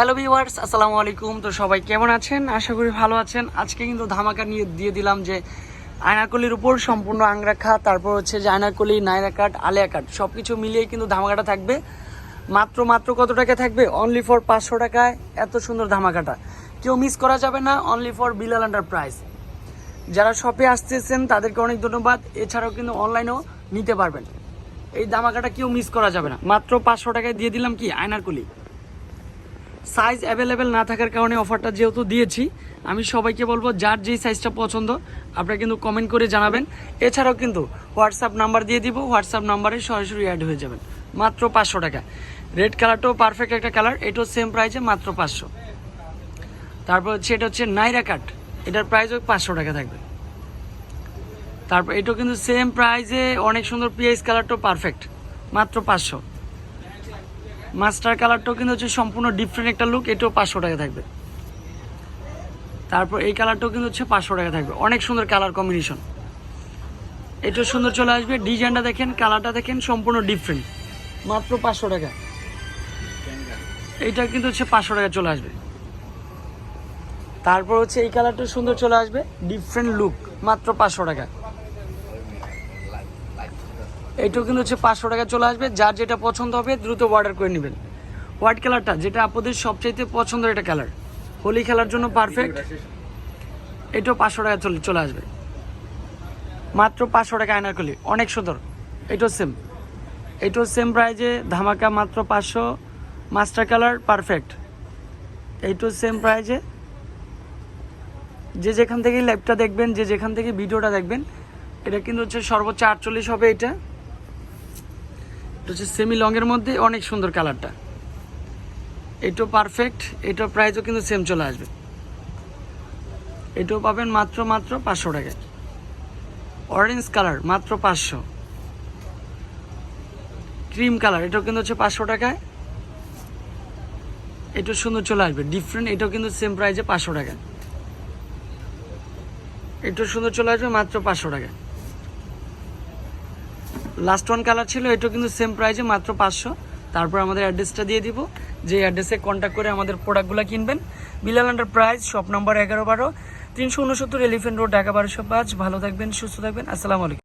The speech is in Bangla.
হ্যালো ভিউয়ার্স আসসালামু আলাইকুম। তো সবাই কেমন আছেন? আশা করি ভালো আছেন। আজকে কিন্তু ধামাকা নিয়ে দিয়ে দিলাম যে আয়নাকলির উপর সম্পূর্ণ আংরাখা তারপর হচ্ছে যে আয়নাকলি নাইরা কাট আলিয়া কাট সব কিছু মিলিয়ে কিন্তু ধামাকাটা থাকবে। মাত্র মাত্র কত টাকা থাকবে? অনলি ফর পাঁচশো টাকায় এত সুন্দর ধামাকাটা। কেউ মিস করা যাবে না only for Bilal under price যারা শপে আসতেছেন, তাদেরকে অনেক ধন্যবাদ। এছাড়াও কিন্তু অনলাইনেও নিতে পারবেন। এই ধামাকাটা কেউ মিস করা যাবে না। মাত্র পাঁচশো টাকায় দিয়ে দিলাম কি? আয়নারকুলি সাইজ অ্যাভেলেবেল না থাকার কারণে অফারটা যেহেতু দিয়েছি, আমি সবাইকে বলব যার যেই সাইজটা পছন্দ, আপনারা কিন্তু কমেন্ট করে জানাবেন। এছাড়াও কিন্তু হোয়াটসঅ্যাপ নাম্বার দিয়ে দিব হোয়াটসঅ্যাপ নাম্বারে সরাসরি অ্যাড হয়ে যাবেন। মাত্র পাঁচশো টাকা। রেড কালারটাও পারফেক্ট একটা কালার এটাও সেম প্রাইসে মাত্র পাঁচশো। তারপর হচ্ছে, এটা হচ্ছে নাইরা কাট এটার প্রাইসও পাঁচশো টাকা থাকবে। তারপর এটাও কিন্তু সেম প্রাইসে অনেক সুন্দর পিএইচ কালারটাও পারফেক্ট মাত্র পাঁচশো। মাস্টার কালারটাও কিন্তু হচ্ছে সম্পূর্ণ ডিফারেন্ট একটা লুক এটাও পাঁচশো টাকা থাকবে। তারপর এই কালারটাও কিন্তু হচ্ছে পাঁচশো টাকা থাকবে। অনেক সুন্দর কালার কম্বিনেশন এটাও সুন্দর চলে আসবে। ডিজাইনটা দেখেন কালারটা দেখেন, সম্পূর্ণ ডিফারেন্ট মাত্র পাঁচশো টাকা। এইটা কিন্তু হচ্ছে পাঁচশো টাকা চলে আসবে। তারপর হচ্ছে এই কালারটা সুন্দর চলে আসবে। ডিফারেন্ট লুক মাত্র পাঁচশো টাকা। এইটাও কিন্তু হচ্ছে পাঁচশো টাকা চলে আসবে। যার যেটা পছন্দ হবে দ্রুত অর্ডার করে নেবেন। হোয়াইট কালারটা যেটা আপনাদের সবচাইতে পছন্দের একটা কালার হোলি খেলার জন্য পারফেক্ট এটাও পাঁচশো টাকা চলে চলে আসবে। মাত্র পাঁচশো টাকা আয়নারকলি অনেক সুন্দর। এটাও সেম এটাও সেম প্রাইজে ধামাকা মাত্র পাঁচশো। মাস্টার কালার পারফেক্ট এইটাও সেম প্রাইজে যে যেখান থেকে লাইভটা দেখবেন, যে যেখান থেকে ভিডিওটা দেখবেন, এটা কিন্তু হচ্ছে সর্বোচ্চ আটচল্লিশ হবে এটা। এটা হচ্ছে সেমি লংয়ের মধ্যে অনেক সুন্দর কালারটা এটাও পারফেক্ট এটার প্রাইসও কিন্তু সেম চলে আসবে। এটাও পাবেন মাত্র মাত্র পাঁচশো টাকায়। অরেঞ্জ কালার মাত্র পাঁচশো। ক্রিম কালার এটাও কিন্তু হচ্ছে পাঁচশো টাকায়। এটাও সুন্দর চলে আসবে। ডিফারেন্ট এটাও কিন্তু সেম প্রাইসে পাঁচশো টাকা এটাও সুন্দর চলে আসবে মাত্র পাঁচশো টাকা লাস্ট ওয়ান কালার ছিল, এটাও কিন্তু সেম প্রাইজে মাত্র পাঁচশো। তারপর আমাদের অ্যাড্রেসটা দিয়ে দিব। যে অ্যাড্রেসে কন্ট্যাক্ট করে আমাদের প্রোডাক্টগুলো কিনবেন। Bilal under price shop number এগারো বারো, তিনশো উনসত্তর এলিফেন্ট রোড ঢাকা বারোশো পাঁচ। ভালো থাকবেন, সুস্থ থাকবেন। আসসালামু আলাইকুম।